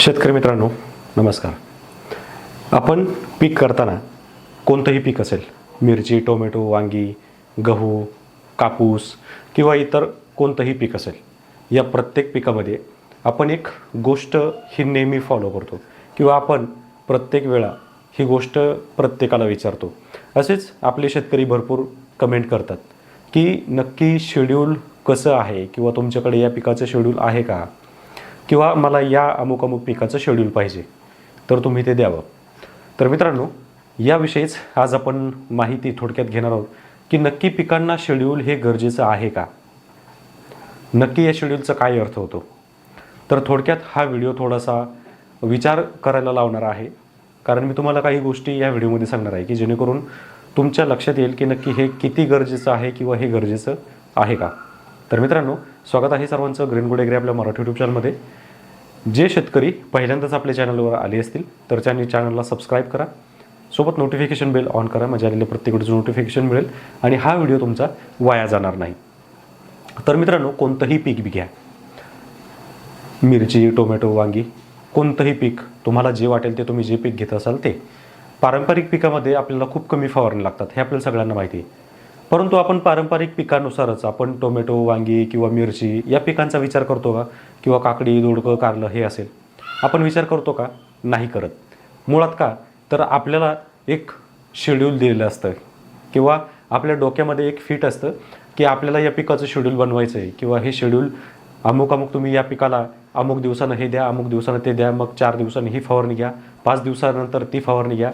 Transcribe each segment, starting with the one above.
शेतकरी मित्रांनो नमस्कार. आपण पीक करताना कोणतंही पीक असेल मिरची टोमॅटो वांगी गहू कापूस किंवा इतर कोणतंही पीक असेल या प्रत्येक पिकामध्ये आपण एक गोष्ट ही नेहमी फॉलो करतो किंवा आपण प्रत्येक वेळा ही गोष्ट प्रत्येकाला विचारतो. असेच आपले शेतकरी भरपूर कमेंट करतात की नक्की शेड्यूल कसं आहे किंवा तुमच्याकडे या पिकाचं शेड्यूल आहे का? किंवा मला या अमुक अमुक पिकाचं शेड्यूल पाहिजे तर तुम्ही ते द्यावं. तर मित्रांनो याविषयीच आज आपण माहिती थोडक्यात घेणार आहोत की नक्की पिकांना शेड्यूल हे गरजेचं आहे का? नक्की या शेड्यूलचा काय अर्थ होतो? तर थोडक्यात हा व्हिडिओ थोडासा विचार करायला लावणार आहे. कारण मी तुम्हाला काही गोष्टी या व्हिडिओमध्ये सांगणार आहे की जेणेकरून तुमच्या लक्षात येईल की नक्की हे किती गरजेचं आहे किंवा हे गरजेचं आहे का? तर मित्रांनो स्वागत आहे सर्वांचं. ग्रीन गुड एग्री आपल्या मराठी युट्यूब चॅनलमध्ये जे शेतकरी पहिल्यांदाच आपल्या चॅनलवर आले असतील तर त्यांनी चॅनलला सबस्क्राईब करा. सोबत नोटिफिकेशन बेल ऑन करा म्हणजे आलेले प्रत्येक वेळेचं नोटिफिकेशन मिळेल. आणि हा व्हिडिओ तुमचा वाया जाणार नाही. तर मित्रांनो कोणतंही पीक बी घ्या मिरची टोमॅटो वांगी कोणतंही पीक तुम्हाला जे वाटेल ते तुम्ही जे पीक घेत असाल ते. पारंपरिक पिकामध्ये आपल्याला खूप कमी फवारणी लागतात हे आपल्याला सगळ्यांना माहिती आहे. परंतु आपण पारंपरिक पिकानुसारच आपण टोमॅटो वांगी किंवा मिरची या पिकांचा विचार करतो का? किंवा काकडी दोडकं कारलं हे असेल. आपण विचार करतो का? नाही करत. मुळात का? तर आपल्याला एक शेड्यूल दिलेलं असतं. किंवा आपल्या डोक्यामध्ये एक फिट असतं की आपल्याला या पिकाचं शेड्यूल बनवायचं आहे किंवा हे शेड्यूल अमुक अमुक तुम्ही या पिकाला अमुक दिवसानं हे द्या अमुक दिवसानं ते द्या मग चार दिवसांनी ही फवारणी घ्या पाच दिवसानंतर ती फवारणी घ्या.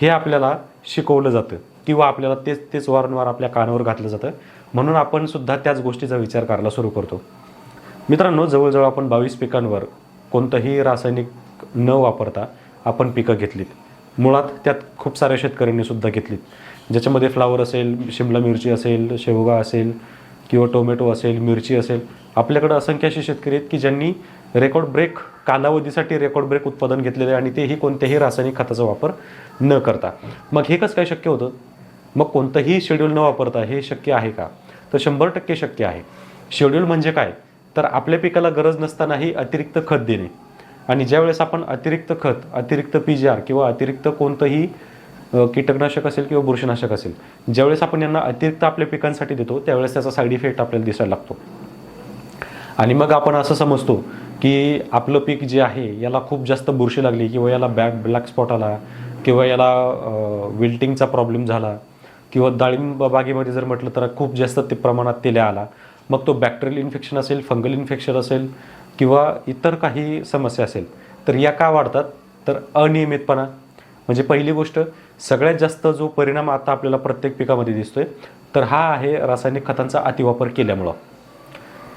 हे आपल्याला शिकवलं जातं. किंवा आपल्याला तेच तेच वारंवार आपल्या कानावर घातलं जातं. म्हणून आपण सुद्धा त्याच गोष्टीचा विचार करायला सुरू करतो. मित्रांनो जवळजवळ आपण बावीस पिकांवर कोणतंही रासायनिक न वापरता आपण पिकं घेतलीत. मुळात त्यात खूप साऱ्या शेतकऱ्यांनी सुद्धा घेतलीत. ज्याच्यामध्ये फ्लावर असेल शिमला मिरची असेल शेवगा असेल किंवा टोमॅटो असेल मिरची असेल. आपल्याकडं असंख्य असे शेतकरी आहेत की ज्यांनी रेकॉर्ड ब्रेक कालावधीसाठी रेकॉर्ड ब्रेक उत्पादन घेतलेले आहे आणि तेही कोणत्याही रासायनिक खताचा वापर न करता. मग हे कसं काय शक्य होतं? मग कोणतंही शेड्यूल न वापरता हे शक्य आहे का? तर शंभर टक्के शक्य आहे. शेड्यूल म्हणजे काय? तर आपल्या पिकाला गरज नसतानाही अतिरिक्त खत देणे. आणि ज्यावेळेस आपण अतिरिक्त खत अतिरिक्त पी जी आर किंवा अतिरिक्त कोणतंही कीटकनाशक असेल किंवा बुरशीनाशक असेल ज्यावेळेस आपण यांना अतिरिक्त आपल्या पिकांसाठी देतो त्यावेळेस त्याचा साईड इफेक्ट आपल्याला दिसायला लागतो. आणि मग आपण असं समजतो की आपलं पीक जे आहे याला खूप जास्त बुरशी लागली किंवा याला बॅक ब्लॅक स्पॉट आला किंवा याला विल्टिंगचा प्रॉब्लेम झाला किंवा डाळिंब बागेमध्ये जर म्हटलं तर खूप जास्त ते प्रमाणात तेल्या आला. मग तो बॅक्टेरियल इन्फेक्शन असेल फंगल इन्फेक्शन असेल किंवा इतर काही समस्या असेल तर या का वाढतात? तर अनियमितपणा. म्हणजे पहिली गोष्ट सगळ्यात जास्त जो परिणाम आता आपल्याला प्रत्येक पिकामध्ये दिसतोय तर हा आहे रासायनिक खतांचा अतिवापर केल्यामुळं.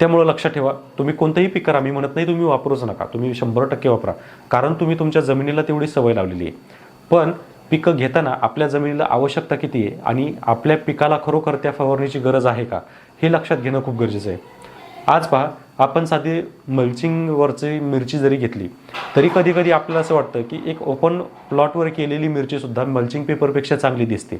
त्यामुळं लक्षात ठेवा तुम्ही कोणतंही पीक करा मी म्हणत नाही तुम्ही वापरूच नका तुम्ही शंभर टक्के वापरा. कारण तुम्ही तुमच्या जमिनीला तेवढी सवय लावलेली आहे. पण पिकं घेताना आपल्या जमिनीला आवश्यकता किती आहे? आणि आपल्या पिकाला खरोखर त्या फवारणीची गरज आहे का? हे लक्षात घेणं खूप गरजेचं आहे. आज पहा आपण साधी मल्चिंगवरची मिरची जरी घेतली तरी कधी कधी आपल्याला असं वाटतं की एक ओपन प्लॉटवर केलेली मिरचीसुद्धा मल्चिंग पेपरपेक्षा चांगली दिसते.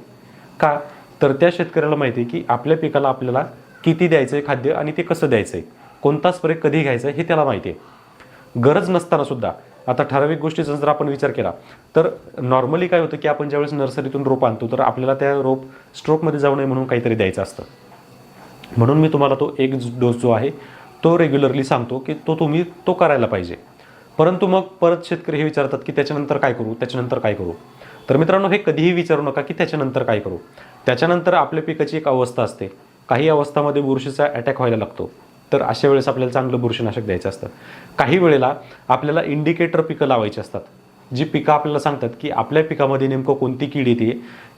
का? तर त्या शेतकऱ्याला माहिती आहे की आपल्या पिकाला आपल्याला किती द्यायचं आहे खाद्य आणि ते कसं द्यायचं आहे कोणता स्प्रे कधी घ्यायचा आहे हे त्याला माहिती आहे. गरज नसतानासुद्धा आता ठराविक गोष्टीचा जर आपण विचार केला तर नॉर्मली काय होतं की आपण ज्यावेळेस नर्सरीतून रोप आणतो तर आपल्याला त्या रोप स्ट्रोकमध्ये जाऊ नये म्हणून काहीतरी द्यायचं असतं. म्हणून मी तुम्हाला तो एक डोस जो आहे तो रेग्युलरली सांगतो की तो तुम्ही तो करायला पाहिजे. परंतु मग परत शेतकरी हे विचारतात की त्याच्यानंतर काय करू त्याच्यानंतर काय करू? तर मित्रांनो हे कधीही विचारू नका की त्याच्यानंतर काय करू. त्याच्यानंतर आपल्या पिकाची एक अवस्था असते. काही अवस्थामध्ये बुरशीचा अटॅक व्हायला लागतो. तर अशा वेळेस आपल्याला चांगलं बुरशीनाशक द्यायचं असतं. काही वेळेला आपल्याला इंडिकेटर पिकं लावायची असतात. जी पिकं आपल्याला सांगतात की आपल्या पिकामध्ये नेमकं कोणती कीड येते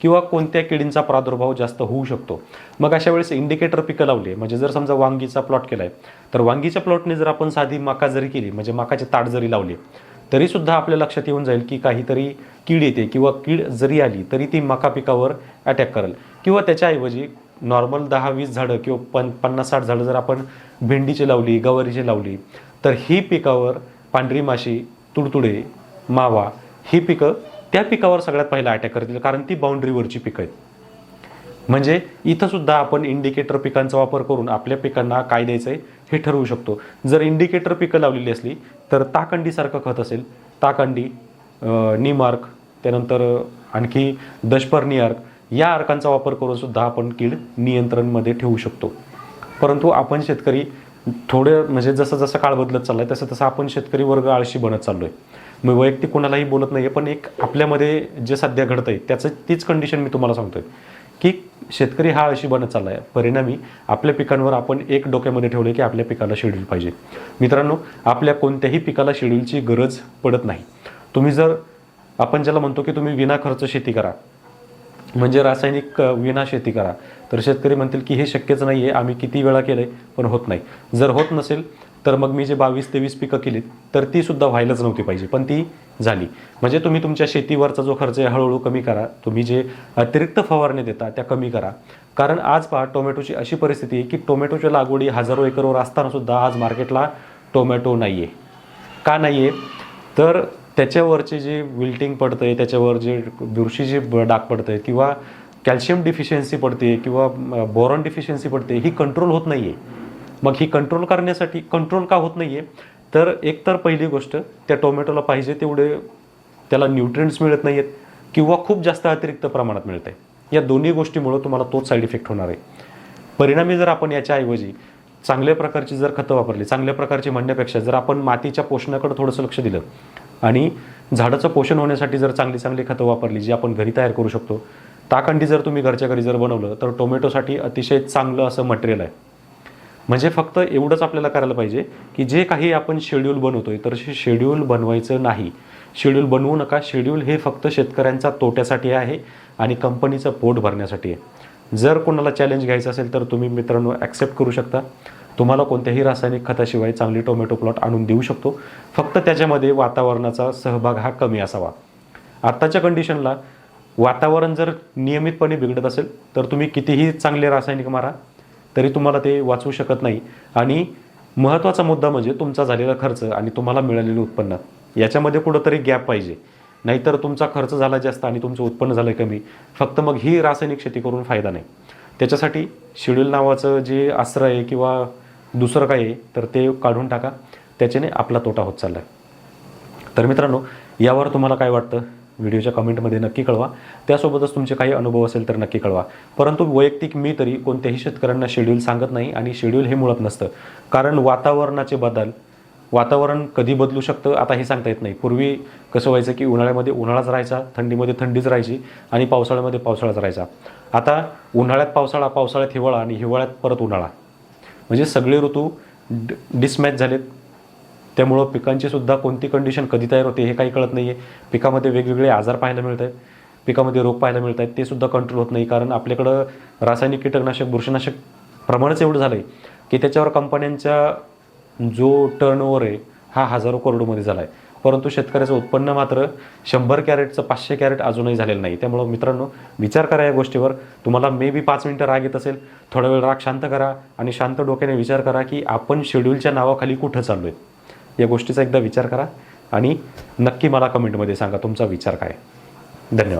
किंवा कोणत्या किडींचा प्रादुर्भाव जास्त होऊ शकतो. मग अशा वेळेस इंडिकेटर पिकं लावली. म्हणजे जर समजा वांगीचा प्लॉट केला आहे तर वांगीच्या प्लॉटने जर आपण साधी मका जरी केली म्हणजे मकाचे ताट जरी लावले तरीसुद्धा आपल्या लक्षात येऊन जाईल की काहीतरी कीड येते किंवा कीड जरी आली तरी ती मका पिकावर अटॅक करेल. किंवा त्याच्याऐवजी नॉर्मल दहा वीस झाडं किंवा पन पन्नास साठ झाडं जर आपण भेंडीची लावली गवारीची लावली तर ही पिकावर पांढरी माशी तुडतुडे मावा ही पिकं त्या पिकावर सगळ्यात पहिला अटॅक करतील कारण ती बाउंड्रीवरची पिकं आहेत. म्हणजे इथंसुद्धा आपण इंडिकेटर पिकांचा वापर करून आपल्या पिकांना काय द्यायचं आहे हे ठरवू शकतो. जर इंडिकेटर पिकं लावलेली असली तर ताकंडीसारखं खत असेल. ताकंडी निमार्क त्यानंतर आणखी दशपर्णी या अर्कांचा वापर करून सुद्धा आपण कीड नियंत्रणमध्ये ठेवू शकतो. परंतु आपण शेतकरी थोडे म्हणजे जसं जसं काळ बदलत चाललाय तसं तसं आपण शेतकरी वर्ग आळशी बनत चाललोय. मी वैयक्तिक कोणालाही बोलत नाहीये पण एक आपल्यामध्ये जे सध्या घडतंय त्याचं तीच कंडिशन मी तुम्हाला सांगतोय. की शेतकरी हा आळशी बनत चाललाय. परिणामी आपल्या पिकांवर आपण एक डोक्यामध्ये ठेवले की आपल्या पिकाला शेड्यूल पाहिजे. मित्रांनो आपल्या कोणत्याही पिकाला शेड्यूलची गरज पडत नाही. तुम्ही जर आपण ज्याला म्हणतो की तुम्ही विना खर्च शेती करा म्हणजे रासायनिक विना शेती करा. तर शेतकरी म्हणतील की हे शक्यच नाही आहे आम्ही किती वेळा केलंय पण होत नाही. जर होत नसेल तर मग मी जे बावीस तेवीस पिकं केलीत तर ती सुद्धा व्हायलाच नव्हती पाहिजे पण ती झाली. म्हणजे तुम्ही तुमच्या शेतीवरचा जो खर्च आहे हळूहळू कमी करा. तुम्ही जे अतिरिक्त फवारणी देता त्या कमी करा. कारण आज पहा टोमॅटोची अशी परिस्थिती आहे की टोमॅटोच्या लागवडी हजारो एकरवर असतानासुद्धा आज मार्केटला टोमॅटो नाही आहे का नाही आहे तर त्याच्यावरचे जे विल्टिंग पडतंय त्याच्यावर जे बुरशी जे डाग पडतंय किंवा कॅल्शियम डिफिशियन्सी पडते किंवा बोरॉन डिफिशियन्सी पडते ही कंट्रोल होत नाही आहे मग ही कंट्रोल करण्यासाठी कंट्रोल का होत नाही आहे तर एकतर पहिली गोष्ट त्या टोमॅटोला पाहिजे तेवढे त्याला न्यूट्रिएंट्स मिळत नाही आहेत किंवा खूप जास्त अतिरिक्त प्रमाणात मिळत आहे या दोन्ही गोष्टीमुळं तुम्हाला तोच साईड इफेक्ट होणार आहे. परिणामी जर आपण याच्याऐवजी चांगल्या प्रकारची जर खतं वापरली चांगल्या प्रकारची म्हणण्यापेक्षा जर आपण मातीच्या पोषणाकडे थोडंसं लक्ष दिलं आणि झाडाचं पोषण होण्यासाठी जर चांगली चांगली खतं वापरली जी आपण घरी तयार करू शकतो ताकंडी जर तुम्ही घरच्या घरी जर बनवलं तर टोमॅटोसाठी अतिशय चांगलं असं मटेरियल आहे. म्हणजे फक्त एवढंच आपल्याला करायला पाहिजे की जे काही आपण शेड्यूल बनवतोय तर शेड्यूल बनवायचं नाही. शेड्यूल बनवू नका शेड्यूल हे फक्त शेतकऱ्यांचा तोट्यासाठी आहे आणि कंपनीचं पोट भरण्यासाठी आहे. जर कोणाला चॅलेंज घ्यायचं असेल तर तुम्ही मित्रांनो ॲक्सेप्ट करू शकता. तुम्हाला कोणत्याही रासायनिक खताशिवाय चांगली टोमॅटो प्लॉट आणून देऊ शकतो. फक्त त्याच्यामध्ये वातावरणाचा सहभाग हा कमी असावा. आत्ताच्या कंडिशनला वातावरण जर नियमितपणे बिघडत असेल तर तुम्ही कितीही चांगले रासायनिक मारा तरी तुम्हाला ते वाचवू शकत नाही. आणि महत्त्वाचा मुद्दा म्हणजे तुमचा झालेला खर्च आणि तुम्हाला मिळालेलं उत्पन्न. याच्यामध्ये कुठंतरी गॅप पाहिजे. नाहीतर तुमचा खर्च झाला जास्त आणि तुमचं उत्पन्न झालं कमी. फक्त मग ही रासायनिक शेती करून फायदा नाही. त्याच्यासाठी शेड्यूल नावाचं जे आश्रय आहे किंवा दुसरं काय आहे तर ते काढून टाका. त्याच्याने आपला तोटा होत चालला आहे तर मित्रांनो यावर तुम्हाला काय वाटतं? व्हिडिओच्या कमेंटमध्ये नक्की कळवा. त्यासोबतच तुमचे काही अनुभव असेल तर नक्की कळवा. परंतु वैयक्तिक मी तरी कोणत्याही शेतकऱ्यांना शेड्यूल सांगत नाही आणि शेड्यूल हे मुळात नसतं. कारण वातावरणाचे बदल वातावरण कधी बदलू शकतं आता हे सांगता येत नाही. पूर्वी कसं व्हायचं की उन्हाळ्यामध्ये उन्हाळाच राहायचा थंडीमध्ये थंडीच राहायची आणि पावसाळ्यामध्ये पावसाळाच राहायचा. आता उन्हाळ्यात पावसाळा पावसाळ्यात हिवाळा आणि हिवाळ्यात परत उन्हाळा. म्हणजे सगळे ऋतू ड डिसमॅच झालेत. त्यामुळं पिकांची सुद्धा कोणती कंडिशन कधी तयार होते हे काही कळत नाही आहे पिकामध्ये वेगवेगळे आजार पाहायला मिळत आहेत पिकामध्ये रोग पाहायला मिळत आहेत ते सुद्धा कंट्रोल होत नाही. कारण आपल्याकडं रासायनिक कीटकनाशक बुरशीनाशक प्रमाणच एवढं झालं आहे की त्याच्यावर कंपन्यांच्या जो टर्नओव्हर आहे हा हजारो करोडमध्ये झाला आहे परंतु शेतकऱ्याचं उत्पन्न मात्र शंभर कॅरेटचं पाचशे कॅरेट अजूनही झालेलं नाही. त्यामुळं मित्रांनो विचार करा या गोष्टीवर. तुम्हाला मे बी पाच मिनटं राग येत असेल थोडा वेळ राग शांत करा आणि शांत डोक्याने विचार करा की आपण शेड्यूलच्या नावाखाली कुठं चाललो आहे या गोष्टीचा एकदा विचार करा आणि नक्की मला कमेंटमध्ये सांगा तुमचा विचार काय धन्यवाद.